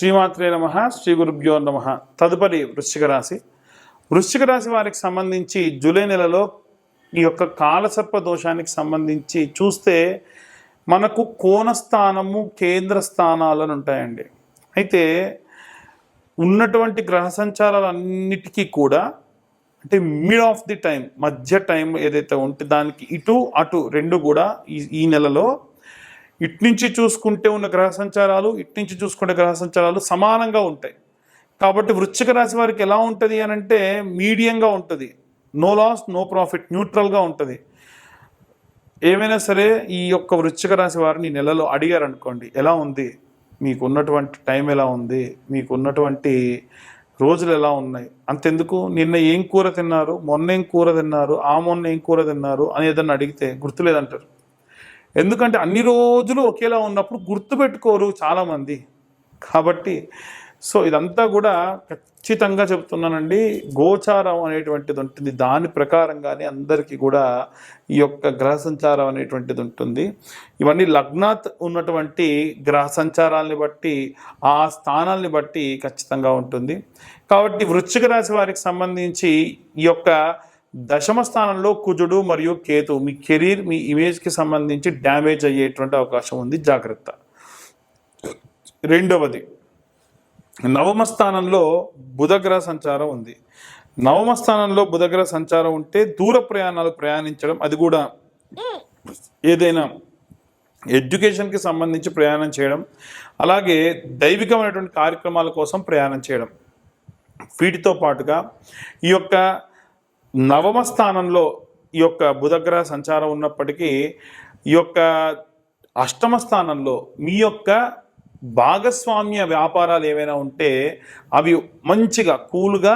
శ్రీమాత్రే నమ శ్రీ గురుభ్యో నమ. తదుపరి వృశ్చిక రాశి. వృశ్చిక రాశి వారికి సంబంధించి జూలై నెలలో ఈ యొక్క కాలసర్ప దోషానికి సంబంధించి చూస్తే మనకు కోణస్థానము కేంద్ర కేంద్ర స్థానాలను ఉంటాయండి. అయితే ఉన్నటువంటి గ్రహ సంచారాలన్నిటికీ కూడా అంటే మిడ్ ఆఫ్ ది టైం మధ్య టైం ఏదైతే ఉంటే దానికి ఇటు అటు రెండు కూడా ఈ ఈ నెలలో ఇట్నుంచి చూసుకుంటే ఉన్న గ్రహ సంచారాలు ఇట్నుంచి చూసుకుంటే గ్రహ సంచారాలు సమానంగా ఉంటాయి. కాబట్టి వృశ్చిక రాశి వారికి ఎలా ఉంటుంది అని అంటే మీడియంగా ఉంటుంది. నో లాస్ నో ప్రాఫిట్ న్యూట్రల్గా ఉంటుంది. ఏమైనా సరే ఈ యొక్క వృశ్చిక రాశి వారిని నెలలో అడిగారు అనుకోండి ఎలా ఉంది? మీకు ఉన్నటువంటి టైం ఎలా ఉంది? మీకు ఉన్నటువంటి రోజులు ఎలా ఉన్నాయి? అంతెందుకు? నిన్న ఏం కూర తిన్నారు? మొన్న ఏం కూర తిన్నారు? ఆ మొన్న ఏం కూర తిన్నారు? అని ఏదన్నా అడిగితే గుర్తులేదంటారు. ఎందుకంటే అన్ని రోజులు ఒకేలా ఉన్నప్పుడు గుర్తుపెట్టుకోరు చాలామంది. కాబట్టి సో ఇదంతా కూడా ఖచ్చితంగా చెప్తున్నానండి. గోచారం అనేటువంటిది ఉంటుంది. దాని ప్రకారంగానే అందరికీ కూడా ఈ యొక్క గ్రహ సంచారం అనేటువంటిది ఉంటుంది. ఇవన్నీ లగ్నాత్ ఉన్నటువంటి గ్రహ సంచారాలని బట్టి ఆ స్థానాల్ని బట్టి ఖచ్చితంగా ఉంటుంది. కాబట్టి వృశ్చిక రాశి వారికి సంబంధించి ఈ యొక్క దశమ స్థానంలో కుజుడు మరియు కేతు మీ కెరీర్ మీ ఇమేజ్కి సంబంధించి డ్యామేజ్ అయ్యేటువంటి అవకాశం ఉంది. జాగ్రత్త. రెండవది నవమ స్థానంలో బుధగ్రహ సంచారం ఉంది. నవమ స్థానంలో బుధగ్రహ సంచారం ఉంటే దూర ప్రయాణాలు ప్రయాణించడం అది కూడా ఏదైనా ఎడ్యుకేషన్కి సంబంధించి ప్రయాణం చేయడం అలాగే దైవికమైనటువంటి కార్యక్రమాల కోసం ప్రయాణం చేయడం. వీటితో పాటుగా ఈ యొక్క నవమ స్థానంలో ఈ యొక్క బుధగ్రహ సంచారం ఉన్నప్పటికీ ఈ యొక్క అష్టమ స్థానంలో మీ యొక్క భాగస్వామ్య వ్యాపారాలు ఏవైనా ఉంటే అవి మంచిగా కూల్గా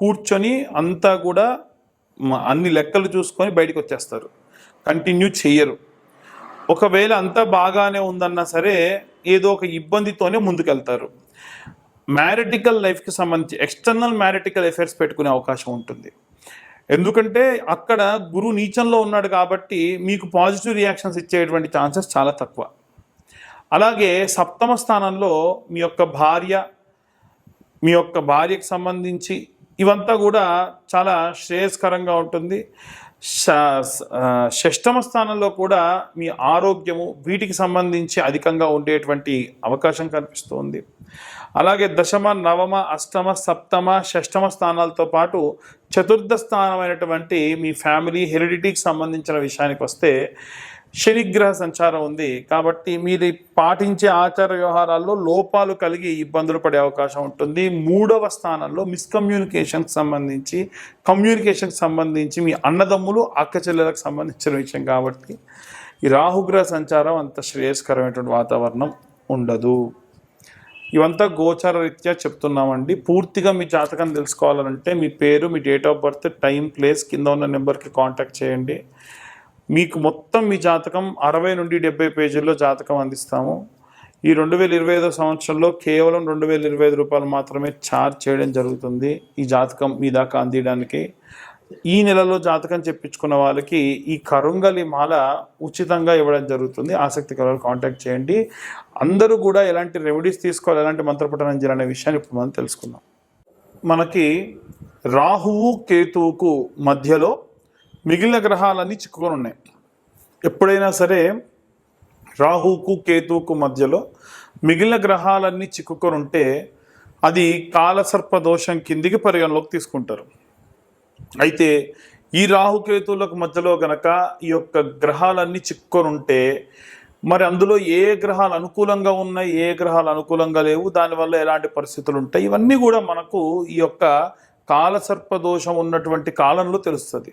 కూర్చొని అంతా కూడా అన్ని లెక్కలు చూసుకొని బయటకు వచ్చేస్తారు. కంటిన్యూ చెయ్యరు ఒకవేళ అంతా బాగానే ఉందన్నా సరే ఏదో ఒక ఇబ్బందితోనే ముందుకెళ్తారు. మ్యారిటికల్ లైఫ్కి సంబంధించి ఎక్స్టర్నల్ మ్యారిటికల్ ఎఫైర్స్ పెట్టుకునే అవకాశం ఉంటుంది. ఎందుకంటే అక్కడ గురు నీచంలో ఉన్నాడు కాబట్టి మీకు పాజిటివ్ రియాక్షన్స్ ఇచ్చేటువంటి ఛాన్సెస్ చాలా తక్కువ. అలాగే సప్తమ స్థానంలో మీ యొక్క భార్య మీ యొక్క భార్యకు సంబంధించి ఇవంతా కూడా చాలా శ్రేయస్కరంగా ఉంటుంది. ష- షష్టమ స్థానంలో కూడా మీ ఆరోగ్యము వీటికి సంబంధించి అధికంగా ఉండేటువంటి అవకాశం కనిపిస్తుంది. అలాగే దశమ నవమ అష్టమ సప్తమ షష్టమ స్థానాలతో పాటు చతుర్థ స్థానమైనటువంటి మీ ఫ్యామిలీ హెరిడిటీకి సంబంధించిన విషయానికి వస్తే శనిగ్రహ సంచారం ఉంది. కాబట్టి మీరు పాటించే ఆచార వ్యవహారాల్లో లోపాలు కలిగి ఇబ్బందులు పడే అవకాశం ఉంటుంది. మూడవ స్థానంలో మిస్కమ్యూనికేషన్కి సంబంధించి కమ్యూనికేషన్కి సంబంధించి మీ అన్నదమ్ములు అక్క చెల్లెలకు సంబంధించిన విషయం కాబట్టి ఈ రాహుగ్రహ సంచారం అంత శ్రేయస్కరమైనటువంటి వాతావరణం ఉండదు. ఇవంతా గోచార రీత్యా చెప్తున్నామండి. పూర్తిగా మీ జాతకం తెలుసుకోవాలంటే మీ పేరు మీ date of birth time place కింద ఉన్న నెంబర్కి కాంటాక్ట్ చేయండి. మీకు మొత్తం మీ జాతకం అరవై నుండి డెబ్బై పేజీల్లో జాతకం అందిస్తాము. ఈ రెండు వేల ఇరవై ఐదో సంవత్సరంలో కేవలం రెండు వేల ఇరవై ఐదు రూపాయలు మాత్రమే ఛార్జ్ చేయడం జరుగుతుంది. ఈ జాతకం మీ దాకా అందియడానికి. ఈ నెలలో జాతకం చెప్పించుకున్న వాళ్ళకి ఈ కరుంగలి మాల ఉచితంగా ఇవ్వడం జరుగుతుంది. ఆసక్తి కలవాళ్ళు కాంటాక్ట్ చేయండి. అందరూ కూడా ఎలాంటి రెమెడీస్ తీసుకోవాలి ఎలాంటి మంత్రపఠనం చేయాలనే విషయాన్ని ఇప్పుడు మనం తెలుసుకుందాం. మనకి రాహువు కేతువుకు మధ్యలో మిగిలిన గ్రహాలన్నీ చిక్కుకొని ఉన్నాయి. ఎప్పుడైనా సరే రాహువుకు కేతువుకు మధ్యలో మిగిలిన గ్రహాలన్నీ చిక్కుకొని ఉంటే అది కాలసర్ప దోషం కిందికి పరిగణలోకి తీసుకుంటారు. అయితే ఈ రాహుకేతువులకు మధ్యలో గనక ఈ యొక్క గ్రహాలన్నీ చిక్కుకొని ఉంటే మరి అందులో ఏ గ్రహాలు అనుకూలంగా ఉన్నాయి ఏ గ్రహాలు అనుకూలంగా లేవు దానివల్ల ఎలాంటి పరిస్థితులు ఉంటాయి ఇవన్నీ కూడా మనకు ఈ యొక్క కాలసర్ప దోషం ఉన్నటువంటి కాలంలో తెలుస్తుంది.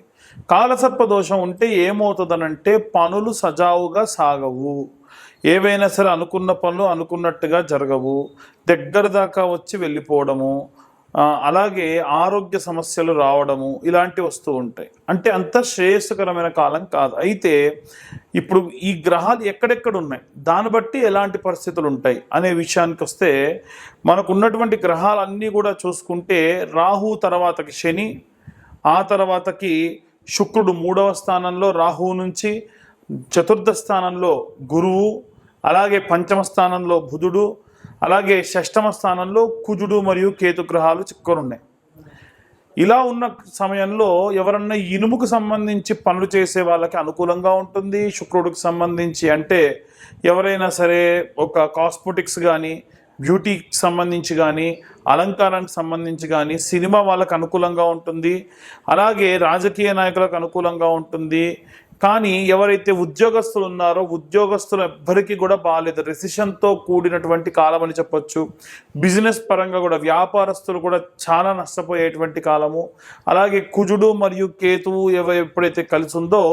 కాలసర్ప దోషం ఉంటే ఏమవుతుందనంటే పనులు సజావుగా సాగవు. ఏవైనా సరే అనుకున్న పనులు అనుకున్నట్టుగా జరగవు. దగ్గర దాకా వచ్చి వెళ్ళిపోవడము అలాగే ఆరోగ్య సమస్యలు రావడము ఇలాంటివి వస్తూ ఉంటాయి. అంటే అంత శ్రేయస్కరమైన కాలం కాదు. అయితే ఇప్పుడు ఈ గ్రహాలు ఎక్కడెక్కడ ఉన్నాయి? దాన్ని బట్టి ఎలాంటి పరిస్థితులు ఉంటాయి? అనే విషయానికి వస్తే మనకు ఉన్నటువంటి గ్రహాలన్నీ కూడా చూసుకుంటే రాహు తర్వాతకి శని ఆ తర్వాతకి శుక్రుడు మూడవ స్థానంలో రాహువు నుంచి చతుర్థ స్థానంలో గురువు అలాగే పంచమ స్థానంలో బుధుడు అలాగే షష్టమ స్థానంలో కుజుడు మరియు కేతు గ్రహాలు చిక్కరున్నాయి ఉన్నాయి ఇలా ఉన్న సమయంలో ఎవరన్నా ఇనుముకు సంబంధించి పనులు చేసే వాళ్ళకి అనుకూలంగా ఉంటుంది శుక్రుడికి సంబంధించి అంటే ఎవరైనా సరే ఒక కాస్మెటిక్స్ కానీ బ్యూటీకి సంబంధించి కానీ అలంకారానికి సంబంధించి కానీ సినిమా వాళ్ళకు అనుకూలంగా ఉంటుంది. అలాగే రాజకీయ నాయకులకు అనుకూలంగా ఉంటుంది. కానీ ఎవరైతే ఉద్యోగస్తులు ఉన్నారో ఉద్యోగస్తులు ఎవ్వరికీ కూడా బాగాలేదు రెసిషన్తో కూడినటువంటి కాలం అని చెప్పొచ్చు. బిజినెస్ పరంగా కూడా వ్యాపారస్తులు కూడా చాలా నష్టపోయేటువంటి కాలము. అలాగే కుజుడు మరియు కేతువు ఎవ ఎప్పుడైతే కలిసి ఉందో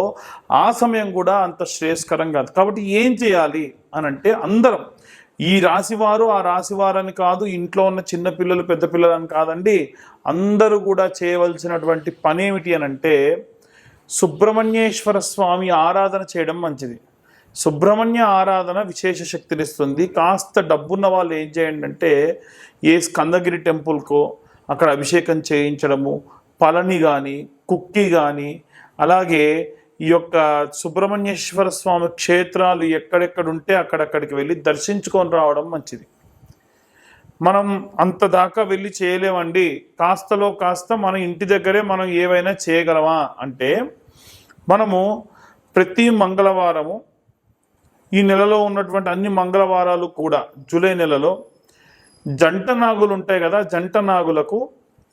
ఆ సమయం కూడా అంత శ్రేయస్కరం కాదు. కాబట్టి ఏం చేయాలి అని అంటే అందరం ఈ రాశివారు ఆ రాశివారని కాదు ఇంట్లో ఉన్న చిన్న పిల్లలు పెద్ద పిల్లలు అని కాదండి అందరూ కూడా చేయవలసినటువంటి పని ఏమిటి అని అంటే సుబ్రహ్మణ్యేశ్వర స్వామి ఆరాధన చేయడం మంచిది. సుబ్రహ్మణ్య ఆరాధన విశేష శక్తినిస్తుంది కాస్త డబ్బున్న వాళ్ళు ఏం చేయండి అంటే ఏ స్కందగిరి టెంపుల్కో అక్కడ అభిషేకం చేయించడము పళని కానీ కుక్కి కానీ అలాగే ఈ యొక్క సుబ్రహ్మణ్యేశ్వర స్వామి క్షేత్రాలు ఎక్కడెక్కడ ఉంటే అక్కడక్కడికి వెళ్ళి దర్శించుకొని రావడం మంచిది. మనం అంత దాకా వెళ్ళి చేయలేమండి. కాస్తలో కాస్త మన ఇంటి దగ్గరే మనం ఏవైనా చేయగలమా అంటే మనము ప్రతి మంగళవారము ఈ నెలలో ఉన్నటువంటి అన్ని మంగళవారాలు కూడా జూలై నెలలో జంట నాగులు ఉంటాయి కదా జంట నాగులకు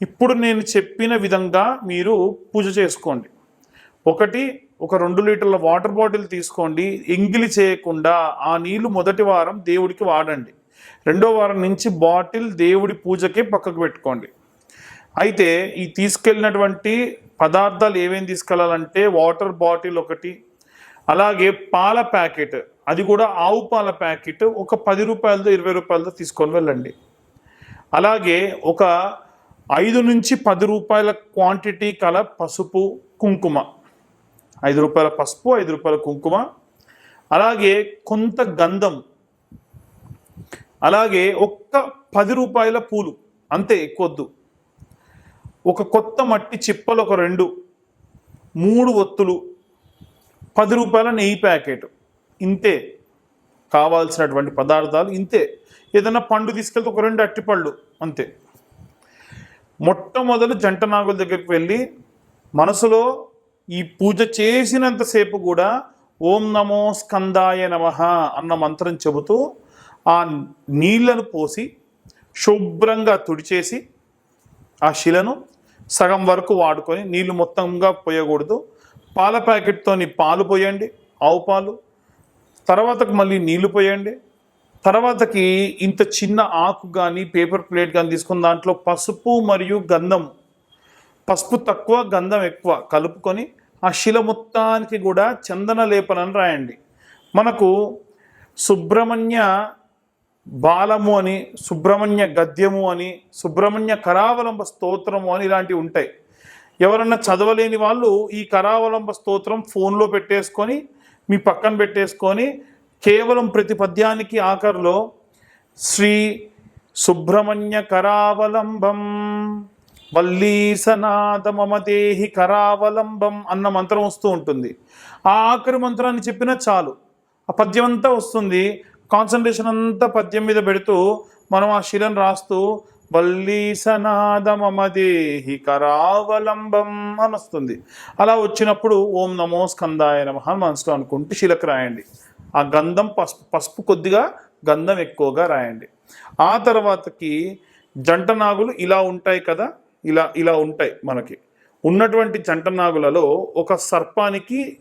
ఇప్పుడు నేను చెప్పిన విధంగా మీరు పూజ చేసుకోండి. ఒకటి ఒక రెండు లీటర్ల వాటర్ బాటిల్ తీసుకోండి. ఎంగిలి చేయకుండా ఆ నీళ్ళు మొదటి వారం దేవుడికి వాడండి. రెండో వారం నుంచి బాటిల్ దేవుడి పూజకే పక్కకు పెట్టుకోండి. అయితే ఈ తీసుకెళ్ళినటువంటి పదార్థాలు ఏమేమి తీసుకెళ్ళాలంటే వాటర్ బాటిల్ ఒకటి అలాగే పాల ప్యాకెట్. అది కూడా ఆవు పాల ప్యాకెట్ ఒక పది రూపాయలతో ఇరవై రూపాయలతో తీసుకొని వెళ్ళండి. అలాగే ఒక ఐదు నుంచి పది రూపాయల క్వాంటిటీ కల పసుపు కుంకుమ. ఐదు రూపాయల పసుపు ఐదు రూపాయల కుంకుమ. అలాగే కొంత గంధం. అలాగే ఒక్క పది రూపాయల పూలు అంతే ఎక్కువద్దు. ఒక కొత్త మట్టి చిప్పలు ఒక రెండు మూడు ఒత్తులు పది రూపాయల నెయ్యి ప్యాకెట్ ఇంతే. కావాల్సినటువంటి పదార్థాలు ఇంతే. ఏదైనా పండు తీసుకెళ్తే ఒక రెండు అట్టిపళ్ళు అంతే. మొట్టమొదలు జంట నాగుల దగ్గరికి వెళ్ళి మనసులో ఈ పూజ చేసినంతసేపు కూడా ఓం నమో స్కందాయ నమ అన్న మంత్రం చెబుతూ ఆ నీళ్ళను పోసి శుభ్రంగా తుడిచేసి ఆ శిలను సగం వరకు వాడుకొని నీళ్ళు మొత్తంగా పోయకూడదు. పాల ప్యాకెట్తోని పాలు పోయండి ఆవు పాలు. తర్వాతకు మళ్ళీ నీళ్ళు పోయండి. తర్వాతకి ఇంత చిన్న ఆకు కానీ పేపర్ ప్లేట్ కానీ తీసుకుని దాంట్లో పసుపు మరియు గంధం పసుపు తక్కువ గంధం ఎక్కువ కలుపుకొని ఆ శిల మొత్తానికి కూడా చందన లేపనని రాయండి. మనకు సుబ్రహ్మణ్య బాలము అని సుబ్రహ్మణ్య గద్యము అని సుబ్రహ్మణ్య కరావలంబ స్తోత్రము అని ఇలాంటివి ఉంటాయి. ఎవరన్నా చదవలేని వాళ్ళు ఈ కరావలంబ స్తోత్రం ఫోన్లో పెట్టేసుకొని మీ పక్కన పెట్టేసుకొని కేవలం ప్రతి పద్యానికి ఆఖరిలో శ్రీ సుబ్రహ్మణ్య కరావలంబం వల్లీసనాథ మమదేహి కరావలంబం అన్న మంత్రం వస్తూ ఉంటుంది. ఆ ఆఖరి మంత్రాన్ని చెప్పినా చాలు. ఆ పద్యం అంతా వస్తుంది. కాన్సన్ట్రేషన్ అంతా పద్యం మీద పెడుతూ మనం ఆ శిలను రాస్తూ వల్లీసనాద మమదేహి కరావలంబం అని వస్తుంది అలా వచ్చినప్పుడు ఓం నమో స్కందాయ నమ అని మనసులో అనుకుంటూ శిలకు రాయండి. ఆ గంధం పసుపు పసుపు కొద్దిగా గంధం ఎక్కువగా రాయండి. ఆ తర్వాతకి జంట నాగులు ఇలా ఉంటాయి కదా ఇలా ఇలా ఉంటాయి మనకి. ఉన్నటువంటి జంట నాగులలో ఒక సర్పానికి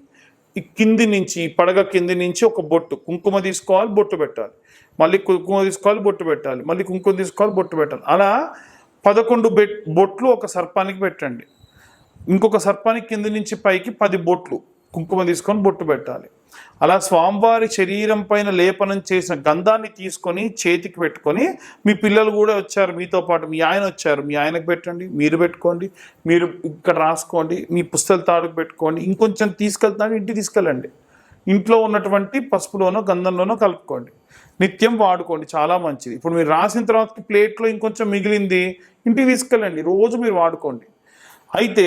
కింది నుంచి ఈ పడగ కింది నుంచి ఒక బొట్టు కుంకుమ తీసుకోవాలి బొట్టు పెట్టాలి. మళ్ళీ కుంకుమ తీసుకోవాలి బొట్టు పెట్టాలి. మళ్ళీ కుంకుమ తీసుకోవాలి బొట్టు పెట్టాలి. అలా పదకొండు బెట్ బొట్లు ఒక సర్పానికి పెట్టండి. ఇంకొక సర్పానికి కింది నుంచి పైకి పది బొట్లు కుంకుమ తీసుకొని బొట్టు పెట్టాలి. అలా స్వామివారి శరీరం పైన లేపనం చేసిన గంధాన్ని తీసుకొని చేతికి పెట్టుకొని మీ పిల్లలు కూడా వచ్చారు మీతో పాటు మీ ఆయన వచ్చారు మీ ఆయనకు పెట్టండి మీరు పెట్టుకోండి మీరు ఇక్కడ రాసుకోండి మీ పుస్తల తాడుకు పెట్టుకోండి ఇంకొంచెం తీసుకెళ్తాను ఇంటికి తీసుకెళ్ళండి. ఇంట్లో ఉన్నటువంటి పసుపులోనో గంధంలోనో కలుపుకోండి. నిత్యం వాడుకోండి చాలా మంచిది. ఇప్పుడు మీరు రాసిన తర్వాత ప్లేట్లో ఇంకొంచెం మిగిలింది ఇంటికి తీసుకెళ్ళండి రోజు మీరు వాడుకోండి. అయితే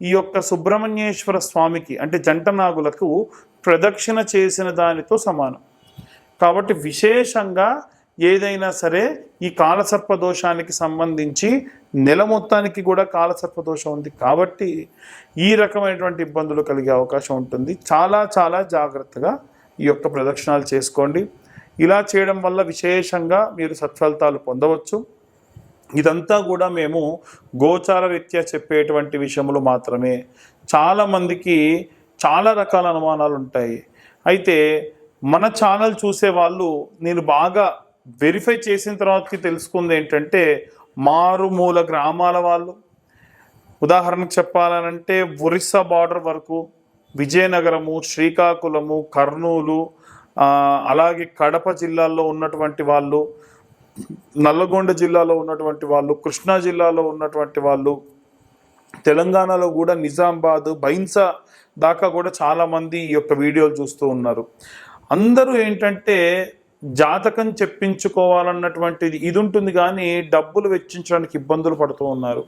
ఈ యొక్క సుబ్రహ్మణ్యేశ్వర స్వామికి అంటే జంట నాగులకు ప్రదక్షిణ చేసిన దానితో సమానం. కాబట్టి విశేషంగా ఏదైనా సరే ఈ కాలసర్ప దోషానికి సంబంధించి నెల మొత్తానికి కూడా కాలసర్ప దోషం ఉంది. కాబట్టి ఈ రకమైనటువంటి ఇబ్బందులు కలిగే అవకాశం ఉంటుంది. చాలా చాలా జాగ్రత్తగా ఈ యొక్క ప్రదక్షిణాలు చేసుకోండి. ఇలా చేయడం వల్ల విశేషంగా మీరు సత్ఫలితాలు పొందవచ్చు. ఇదంతా కూడా మేము గోచార రీత్యా చెప్పేటువంటి విషయములు మాత్రమే. చాలామందికి చాలా రకాల అనుమానాలు ఉంటాయి. అయితే మన ఛానల్ చూసే వాళ్ళు నేను బాగా వెరిఫై చేసిన తర్వాతకి తెలుసుకుంది ఏంటంటే మారుమూల గ్రామాల వాళ్ళు. ఉదాహరణకు చెప్పాలనంటే ఒరిస్సా బార్డర్ వరకు విజయనగరము శ్రీకాకుళము కర్నూలు అలాగే కడప జిల్లాల్లో ఉన్నటువంటి వాళ్ళు నల్లగొండ జిల్లాలో ఉన్నటువంటి వాళ్ళు కృష్ణా జిల్లాలో ఉన్నటువంటి వాళ్ళు తెలంగాణలో కూడా నిజామాబాద్ బైన్సా దాకా కూడా చాలామంది ఈ యొక్క వీడియోలు చూస్తూ ఉన్నారు. అందరూ ఏంటంటే జాతకం చెప్పించుకోవాలన్నటువంటిది ఇది ఉంటుంది కానీ డబ్బులు వెచ్చించడానికి ఇబ్బందులు పడుతూ ఉన్నారు.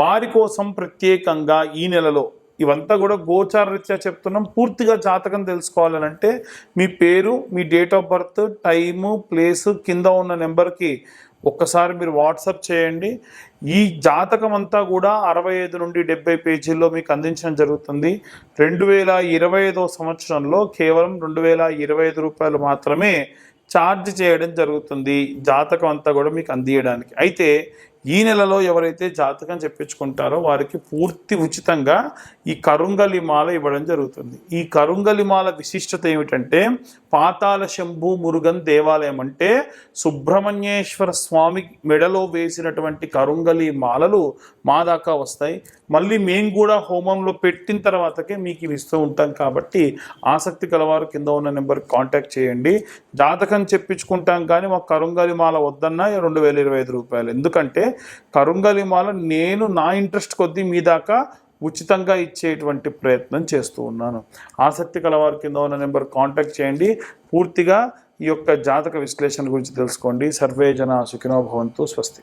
వారి కోసం ప్రత్యేకంగా ఈ నెలలో ఇవంతా కూడా గోచారరీత్యా చెప్తున్నాం. పూర్తిగా జాతకం తెలుసుకోవాలనంటే మీ పేరు మీ date of birth time place కింద ఉన్న నెంబర్కి ఒక్కసారి మీరు వాట్సాప్ చేయండి. ఈ జాతకం అంతా కూడా అరవై ఐదు నుండి డెబ్బై పేజీల్లో మీకు అందించడం జరుగుతుంది. రెండు వేల ఇరవై ఐదో సంవత్సరంలో కేవలం రెండు వేల ఇరవై ఐదు రూపాయలు మాత్రమే ఛార్జ్ చేయడం జరుగుతుంది జాతకం అంతా కూడా మీకు అందియడానికి. అయితే ఈ నెలలో ఎవరైతే జాతకం చెప్పించుకుంటారో వారికి పూర్తి ఉచితంగా ఈ కరుంగలి మాల ఇవ్వడం జరుగుతుంది. ఈ కరుంగలి మాల విశిష్టత ఏమిటంటే పాతాళ శంభు మురుగన్ దేవాలయం అంటే సుబ్రహ్మణ్యేశ్వర స్వామి మెడలో వేసినటువంటి కరుంగలి మాలలు మా దాకా వస్తాయి. మళ్ళీ మేము కూడా హోమంలో పెట్టిన తర్వాతకే మీకు ఇవి ఇస్తూ ఉంటాం కాబట్టి ఆసక్తి కలవారు కింద ఉన్న నెంబర్కి కాంటాక్ట్ చేయండి. జాతకం చెప్పించుకుంటాం కానీ మాకు కరుంగలి మాల వద్దన్నా రెండు వేల ఇరవై ఐదు రూపాయలు. ఎందుకంటే కరుంగలిమాల నేను నా ఇంట్రెస్ట్ కొద్దీ మీ దాకా ఉచితంగా ఇచ్చేటువంటి ప్రయత్నం చేస్తూ ఉన్నాను. ఆసక్తి కలవారి కింద ఉన్న నెంబర్ కాంటాక్ట్ చేయండి. పూర్తిగా ఈ యొక్క జాతక విశ్లేషణ గురించి తెలుసుకోండి. సర్వే జన సుఖినో భవంతు. స్వస్తి.